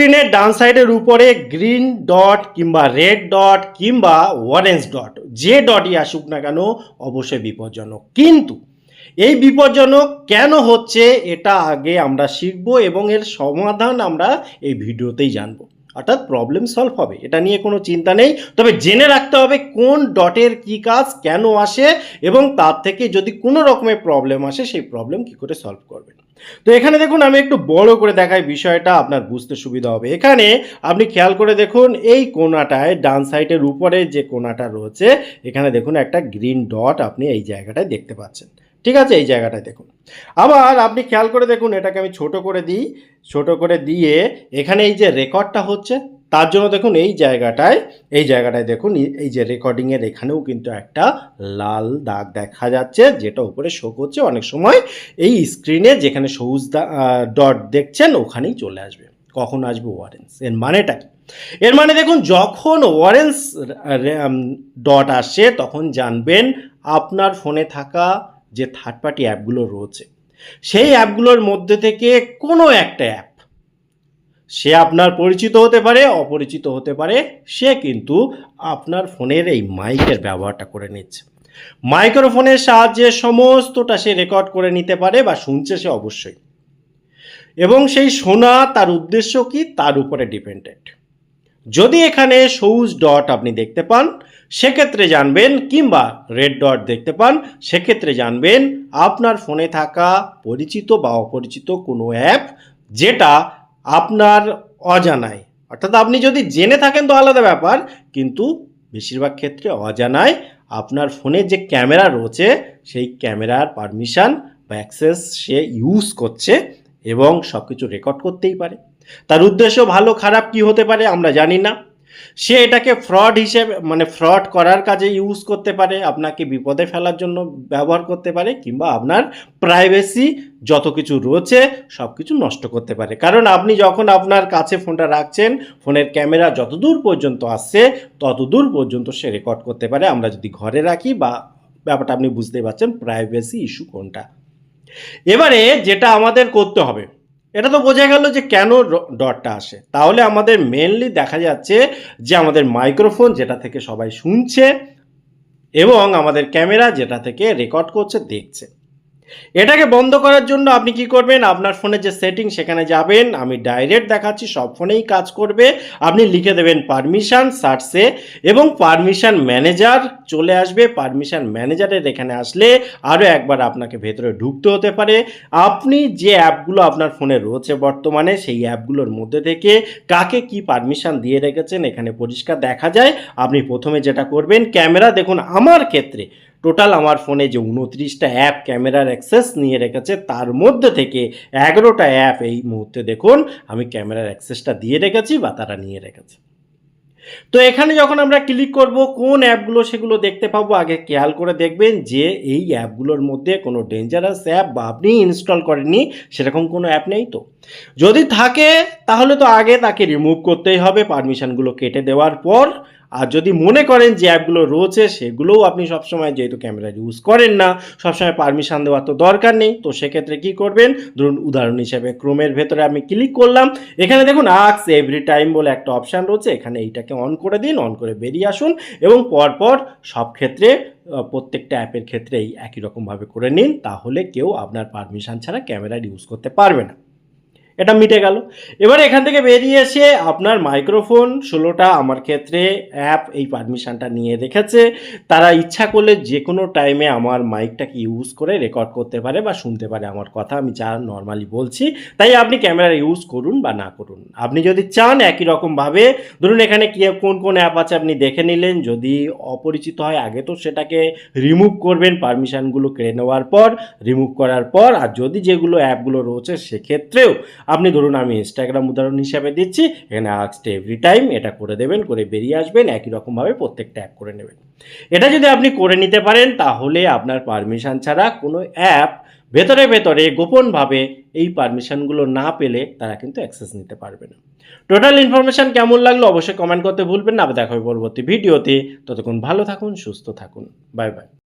স্ক্রিনের ডান সাইডের উপরে গ্রিন ডট কিংবা রেড ডট কিংবা অরেঞ্জ ডট, যে ডটই আসুক না কেন অবশ্যই বিপজ্জনক। কিন্তু এই বিপজ্জনক কেন হচ্ছে এটা আগে আমরা শিখব এবং এর সমাধান আমরা এই ভিডিওতেই জানব। অর্থাৎ প্রবলেম সলভ হবে, এটা নিয়ে কোনো চিন্তা নেই। তবে জেনে রাখতে হবে কোন ডটের কী কাজ, কেন আসে এবং তার থেকে যদি কোনো রকমের প্রবলেম আসে, সেই প্রবলেম কী করে সলভ করবেন। তো এখানে দেখুন, আমি একটু বড় করে দেখাই বিষয়টা, আপনার বুঝতে সুবিধা হবে। এখানে আপনি খেয়াল করে দেখুন, এই কোনাটায় ডান সাইডের উপরে যে কোনাটা রয়েছে, এখানে দেখুন একটা গ্রিন ডট আপনি এই জায়গাটায় দেখতে পাচ্ছেন। ঠিক আছে? এই জায়গাটায় দেখুন। আবার আপনি খেয়াল করে দেখুন, এটাকে আমি ছোট করে দিই, ছোট করে দিয়ে এখানে এই যে রেকর্ডটা হচ্ছে তার জন্য দেখুন এই জায়গাটায় এই জায়গাটায় দেখুন এই- যে রেকর্ডিংয়ের এখানেও কিন্তু একটা লাল দাগ দেখা যাচ্ছে, যেটা উপরে শো করছে। অনেক সময় এই স্ক্রিনে যেখানে সবুজ ডট দেখছেন, ওখানেই চলে আসবে। কখন আসবে ওয়ারেন্স এর মানেটা এর মানে দেখুন, যখন ওয়ারেন্স ডট আসে, তখন জানবেন আপনার ফোনে থাকা যে থার্ড পার্টি অ্যাপগুলো রয়েছে। সেই অ্যাপগুলোর মধ্যে থেকে কোনো একটা অ্যাপ সে আপনার পরিচিত হতে পারে, অপরিচিত হতে পারে, সে কিন্তু আপনার ফোনের এই মাইকের ব্যবহারটা করে নিচ্ছে। মাইক্রোফোনের সাহায্যে সমস্তটা সে রেকর্ড করে নিতে পারে বা শুনছে সে অবশ্যই। এবং সেই শোনা তার উদ্দেশ্য কি? তার উপরে ডিপেন্ডেন্ট। যদি এখানে সবুজ ডট আপনি দেখতে পান, সেক্ষেত্রে জানবেন কিংবা রেড ডট দেখতে পান, সেক্ষেত্রে জানবেন আপনার ফোনে থাকা পরিচিত বা অপরিচিত কোনো অ্যাপ যেটা আপনার অজানায়। অর্থাৎ আপনি যদি জেনে থাকেন তো আলাদা ব্যাপার, কিন্তু বেশিরভাগ ক্ষেত্রে অজানায় আপনার ফোনে যে ক্যামেরা রয়েছে, সেই ক্যামেরার পারমিশান বা অ্যাক্সেস সে ইউজ করছে এবং সব কিছু রেকর্ড করতেই পারে। তার উদ্দেশ্য ভালো খারাপ কি হতে পারে আমরা জানি না। সে এটাকে ফ্রড হিসেবে মানে ফ্রড করার কাজে ইউজ করতে পারে, আপনাকে বিপদে ফেলার জন্য ব্যবহার করতে পারে, কিংবা আপনার প্রাইভেসি যত কিছু রয়েছে, সব কিছু নষ্ট করতে পারে। কারণ আপনি যখন আপনার কাছে ফোনটা রাখছেন ফোনের ক্যামেরা যতদূর পর্যন্ত আসছে, ততদূর পর্যন্ত সে রেকর্ড করতে পারে। আমরা যদি ঘরে রাখি বা ব্যাপারটা আপনি বুঝতেই পারছেন প্রাইভেসি ইস্যু কোনটা? এবারে যেটা আমাদের করতে হবে এটা তো বোঝা গেল যে কেন ডটটা আসে। তাহলে আমাদের মেনলি দেখা যাচ্ছে যে আমাদের মাইক্রোফোন যেটা থেকে সবাই শুনছে এবং আমাদের ক্যামেরা যেটা থেকে রেকর্ড করছে, দেখছে। এটাকে বন্ধ করার জন্য আপনি কি করবেন? আপনার ফোনের যে সেটিং সেখানে যাবেন, আমি ডাইরেক্ট দেখাচ্ছি, সব ফোনেই কাজ করবে। আপনি লিখে দেবেন পারমিশন সার্চে এবং পারমিশন ম্যানেজার চলে আসবে। পারমিশন ম্যানেজারের এখানে আসলে আরও একবার আপনাকে ভেতরে ঢুকতে হতে পারে। আপনি যে অ্যাপগুলো আপনার ফোনে রয়েছে বর্তমানে, সেই অ্যাপগুলোর মধ্যে থেকে কাকে কি পারমিশন দিয়ে রেখেছেন, এখানে পরিষ্কার দেখা যায়। আপনি প্রথমে যেটা করবেন, ক্যামেরা দেখুন, আমার ক্ষেত্রে টোটাল আমার ফোনে যে উনত্রিশটা অ্যাপ ক্যামেরার অ্যাক্সেস নিয়ে রেখেছে, তার মধ্যে থেকে এগারোটা অ্যাপ এই মুহূর্তে দেখুন, আমি ক্যামেরার অ্যাক্সেসটা দিয়ে রেখেছি বা তারা নিয়ে রেখেছে। তো এখানে যখন আমরা ক্লিক করব, কোন অ্যাপগুলো সেগুলো দেখতে পাবো, আগে খেয়াল করে দেখবেন যে এই অ্যাপগুলোর মধ্যে কোনো ডেঞ্জারাস অ্যাপ বা আপনি ইনস্টল করেননি, সেরকম কোনো অ্যাপ নেই তো। যদি থাকে, তাহলে তো আগে তাকে রিমুভ করতেই হবে পারমিশনগুলো কেটে দেওয়ার পর আর যদি মনে করেন যে অ্যাপগুলো রয়েছে, সেগুলোও আপনি সবসময় যেহেতু ক্যামেরা ইউজ করেন না, সবসময় পারমিশন দেওয়ার তো দরকার নেই। তো সেক্ষেত্রে কি করবেন? ধরুন উদাহরণ হিসেবে ক্রোমের ভেতরে আমি ক্লিক করলাম। এখানে দেখুন আক্স এভরি টাইম বলে একটা অপশান রয়েছে। এখানে এইটাকে অন করে দিন অন করে বেরিয়ে আসুন এবং পরপর সব ক্ষেত্রে প্রত্যেকটা অ্যাপের ক্ষেত্রেই একই রকমভাবে করে নিন। তাহলে কেউ আপনার পারমিশন ছাড়া ক্যামেরা ইউজ করতে পারবে না। এটা মিটে গেল। এবার এখান থেকে বেরিয়ে এসে আপনার মাইক্রোফোন ষোলোটা আমার ক্ষেত্রে অ্যাপ এই পারমিশনটা নিয়ে রেখেছে। তারা ইচ্ছা করলে যে কোনো টাইমে আমার মাইকটাকে ইউজ করে রেকর্ড করতে পারে বা শুনতে পারে আমার কথা। আমি যা নর্মালি বলছি, তাই আপনি ক্যামেরা ইউজ করুন বা না করুন। আপনি যদি চান একই রকমভাবে ধরুন এখানে কি, কোন কোন অ্যাপ আছে আপনি দেখে নিলেন, যদি অপরিচিত হয় আগে তো সেটাকে রিমুভ করবেন পারমিশনগুলো কেড়ে নেওয়ার পর রিমুভ করার পর, আর যদি যেগুলো অ্যাপগুলো রয়েছে সেক্ষেত্রেও আপনি ধরুন আমি ইনস্টাগ্রাম উদাহরণ হিসাবে দিচ্ছি, এখানে আক্সড এভরি টাইম এটা করে দেবেন, করে বেরিয়ে আসবেন, একই রকমভাবে প্রত্যেকটা অ্যাপ করে নেবেন। এটা যদি আপনি করে নিতে পারেন, তাহলে আপনার পারমিশন ছাড়া কোনো অ্যাপ ভেতরে ভেতরে গোপনভাবে এই পারমিশনগুলো না পেলে তারা কিন্তু অ্যাক্সেস নিতে পারবে না। টোটাল ইনফরমেশন কেমন লাগল অবশ্যই কমেন্ট করতে ভুলবেন না। দেখা হবে পরবর্তী ভিডিওতে ততক্ষণ ভালো থাকুন, সুস্থ থাকুন। Bye bye